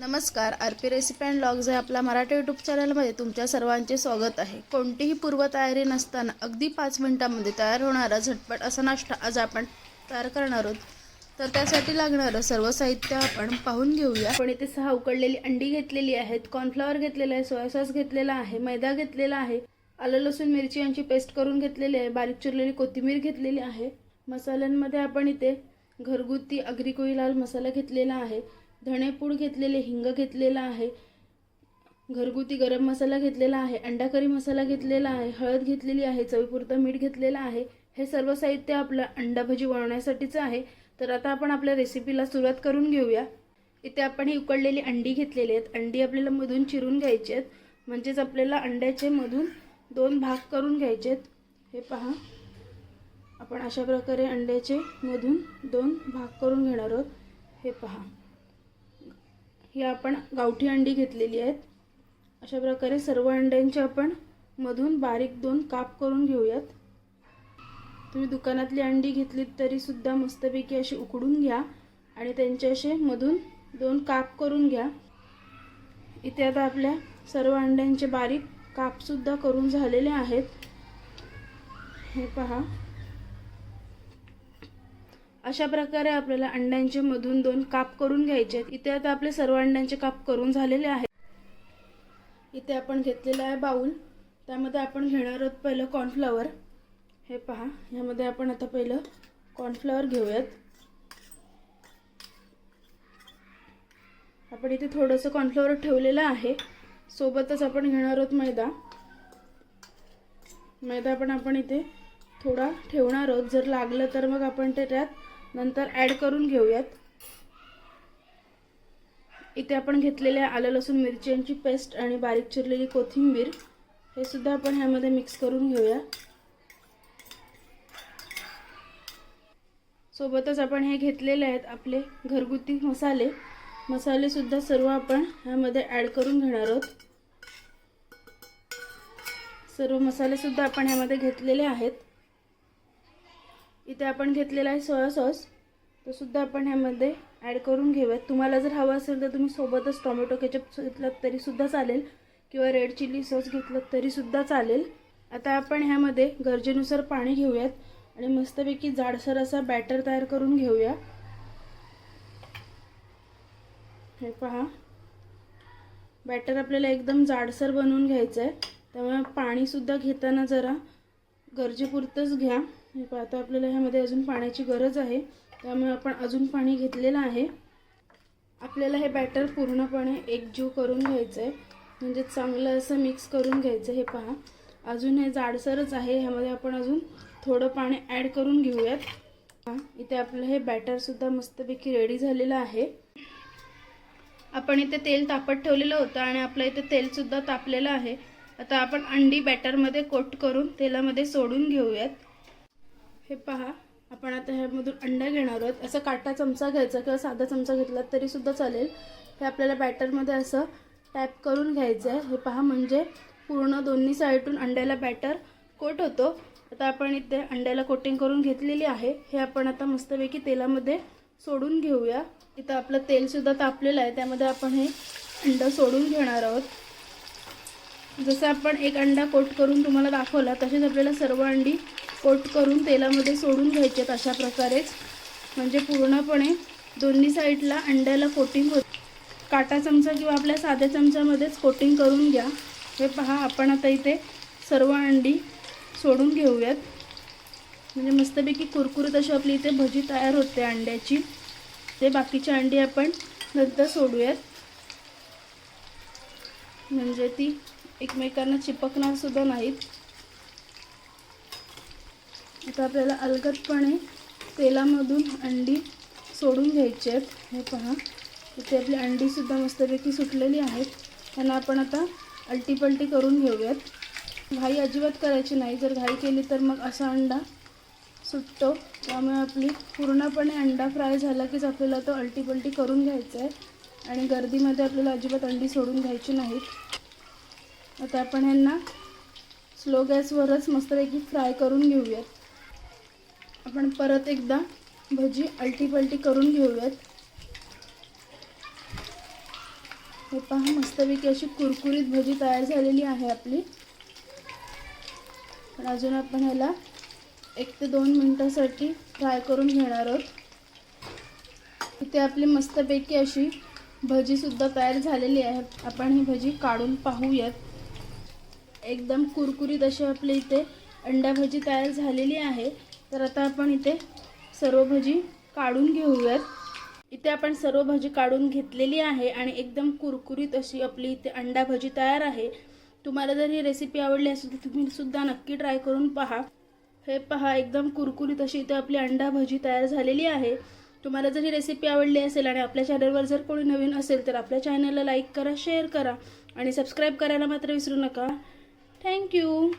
नमस्कार R P recipe and logs या आपल्या मराठी यूट्यूब चॅनलमध्ये तुमच्या सर्वांचे स्वागत आहे. कोणतीही पूर्वतयारी नसताना अगदी पाच मिनटामध्ये तयार होणारा झटपट असा नाश्ता आज आपण तयार करणार आहोत. तर त्यासाठी लागणारं सर्व साहित्य आपण पाहून घेऊया. आपण इथे सहा उकडलेली अंडी घेतलेली आहेत कॉर्नफ्लॉवर घेतलेलं आहे सोया सॉस घेतलेला आहे मैदा घेतलेला आहे आलं लसूण मिरची यांची पेस्ट करून घेतलेली आहे बारीक चिरलेली कोथिंबीर घेतलेली आहे. मसाल्यांमध्ये आपण इथे घरगुती अग्री लाल मसाला घेतलेला आहे. धणेपूड घेतलेले हिंग घेतलेला आहे घरगुती गरम मसाला घेतलेला आहे अंडा करी मसाला घेतलेला आहे हळद घेतलेली आहे चवीपुरतं मीठ घेतलेलं आहे. हे सर्व साहित्य आपलं अंडा भजी बनवण्यासाठीचं आहे. तर आता आपण आपल्या रेसिपीला सुरुवात करून घेऊया. इथे आपण ही उकडलेली अंडी घेतलेली आहेत. अंडी आपल्याला मधून चिरून घ्यायची आहेत. म्हणजेच आपल्याला अंड्याचे मधून दोन भाग करून घ्यायचे आहेत. हे पहा. आपण अशा प्रकारे अंड्याचे मधून दोन भाग करून घेणार आहोत. हे पहा. ही आपण गावठी अंडी घेतलेली आहेत. अशा प्रकारे सर्व अंड्यांचे आपण मधून बारीक दोन काप करून घेऊयात. तुम्ही दुकानातली अंडी घेतलीत तरीसुद्धा मस्तपैकी अशी उकडून घ्या आणि त्यांचे असे मधून दोन काप करून घ्या. इथे आता आपल्या सर्व अंड्यांचे बारीक कापसुद्धा करून झालेले आहेत. हे पहा. अशा प्रकारे आपल्याला अंड्यांचे मधून दोन काप करून घ्यायचे आहेत. इथे आता आपले सर्व अंड्यांचे काप करून झालेले आहेत. इथे आपण घेतलेला आहे बाऊल. त्यामध्ये आपण घेणार आहोत पहिलं कॉर्नफ्लॉवर हे पहा यामध्ये आपण आता पहिलं कॉर्नफ्लॉवर घेऊयात. आपण इथे थोडंसं कॉर्नफ्लॉवर ठेवलेलं आहे. सोबतच आपण घेणार आहोत मैदा. मैदा पण आपण इथे थोडा ठेवणार आहोत. जर लागलं तर मग आपण ते त्यात नंतर ॲड करून घेऊयात. इथे आपण घेतलेल्या आलं लसूण मिरच्यांची पेस्ट आणि बारीक चिरलेली कोथिंबीर हे सुद्धा आपण ह्यामध्ये मिक्स करून घेऊया. सोबतच आपण हे घेतलेले आहेत आपले घरगुती मसाले. मसालेसुद्धा सर्व आपण ह्यामध्ये ॲड करून घेणार आहोत. सर्व मसालेसुद्धा आपण ह्यामध्ये घेतलेले आहेत. इथे आपण घेतलेला आहे सोया सॉस. तो सुद्धा आपण ह्यामध्ये ॲड करून घेऊयात. तुम्हाला जर हवं असेल तर तुम्ही सोबतच टोमॅटो केचप घेतलात तरीसुद्धा चालेल. किंवा रेड चिली सॉस घेतलं तरीसुद्धा चालेल. आता आपण ह्यामध्ये गरजेनुसार पाणी घेऊयात. आणि मस्तपैकी जाडसर असा बॅटर तयार करून घेऊया. हे पहा. बॅटर आपल्याला एकदम जाडसर बनवून घ्यायचं आहे त्यामुळे पाणीसुद्धा घेताना जरा गरजेपुरतंच घ्या. हे पहा आता आपल्याला ह्यामध्ये अजून पाण्याची गरज आहे. त्यामुळे आपण अजून पाणी घेतलेलं आहे. आपल्याला हे बॅटर पूर्णपणे एकजीव करून घ्यायचं आहे म्हणजे चांगलं असं मिक्स करून घ्यायचं हे पहा अजून हे जाडसरच आहे. ह्यामध्ये आपण अजून थोडं पाणी ॲड करून घेऊयात. हां इथे आपलं हे बॅटरसुद्धा मस्तपैकी रेडी झालेलं आहे. आपण इथे तेल तापत ठेवलेलं होतं आणि आपलं इथे तेलसुद्धा तापलेलं आहे. आता आपण अंडी बॅटरमध्ये कोट करून तेलामध्ये सोडून घेऊयात. हे पहा आपण आता ह्यामधून अंडा घेणार आहोत. असं काटा चमचा घ्यायचा किंवा साधा चमचा घेतला तरीसुद्धा चालेल. हे आपल्याला बॅटरमध्ये असं टॅप करून घ्यायचं आहे. हे पहा म्हणजे पूर्ण दोन्ही साईडून अंड्याला बॅटर कोट होतो. आता आपण इथे अंड्याला कोटिंग करून घेतलेली आहे. हे आपण आता मस्तपैकी तेलामध्ये सोडून घेऊया. इथं आपलं तेलसुद्धा तापलेलं आहे. त्यामध्ये आपण हे अंडं सोडून घेणार आहोत. जसं आपण एक अंडा कोट करून तुम्हाला दाखवला तसेच आपल्याला सर्व अंडी कोट करून तेलामध्ये सोडून घ्यायचे आहेत अशा प्रकारेच. म्हणजे पूर्णपणे दोन्ही साईडला अंड्याला कोटिंग होत. काटा चमचा किंवा आपल्या साध्या चमच्यामध्येच कोटिंग करून घ्या. हे पहा आपण आता इथे सर्व अंडी सोडून घेऊयात. म्हणजे मस्तपैकी कुरकुरीत अशी आपली इथे भजी तयार होते अंड्याची. ते बाकीची अंडी आपण नंतर सोडूयात. म्हणजे ती एकमेकांना चिपकणार सुद्धा नाहीत. आता आपल्याला अलगदपणे तेलामधून अंडी सोडून घ्यायची आहेत. हे पहा. इथे आपली अंडीसुद्धा मस्तपैकी सुटलेली आहेत. त्यांना आपण आता अलटीपलटी करून घेऊयात. घाई अजिबात करायची नाही. जर घाई केली तर मग असा अंडा सुटतो. त्यामुळे आपली पूर्णपणे अंडा फ्राय झाला कीच आपल्याला तो अलटीपलटी करून घ्यायचा आहे. आणि गर्दीमध्ये आपल्याला अजिबात अंडी सोडून घ्यायची नाहीत. आता आपण ह्यांना स्लो गॅसवरच मस्तपैकी फ्राय करून घेऊयात. आपण परत एकदा भजी अलटीपलटी करून घेऊयात. हे पहा मस्तपैकी अशी कुरकुरीत भजी तयार झालेली आहे आपली. पण अजून आपण ह्याला एक ते दोन मिनटासाठी फ्राय करून घेणार आहोत. इथे आपली मस्तपैकी अशी भजीसुद्धा तयार झालेली आहे. आपण ही भजी काढून पाहूयात. एकदम कुरकुरीत अशी आपल्या इथे अंडा भजी तयार झालेली आहे. तर आता आपण इथे सर्व भजी काढून घेऊयात. इथे आपण सर्व भाजी काढून घेतलेली आहे आणि एकदम कुरकुरीत अशी आपली इथे अंडा भजी तयार आहे. तुम्हाला जर ही रेसिपी आवडली असेल तर तुम्ही सुद्धा नक्की ट्राय करून पहा. हे पहा एकदम कुरकुरीत अशी इथे आपली अंडा भजी तयार झालेली आहे. तुम्हाला जर ही रेसिपी आवडली असेल आणि आपल्या चॅनलवर जर कोणी नवीन असेल तर आपल्या चॅनलला लाईक करा शेअर करा आणि सबस्क्राईब करायला मात्र विसरू नका. थँक्यू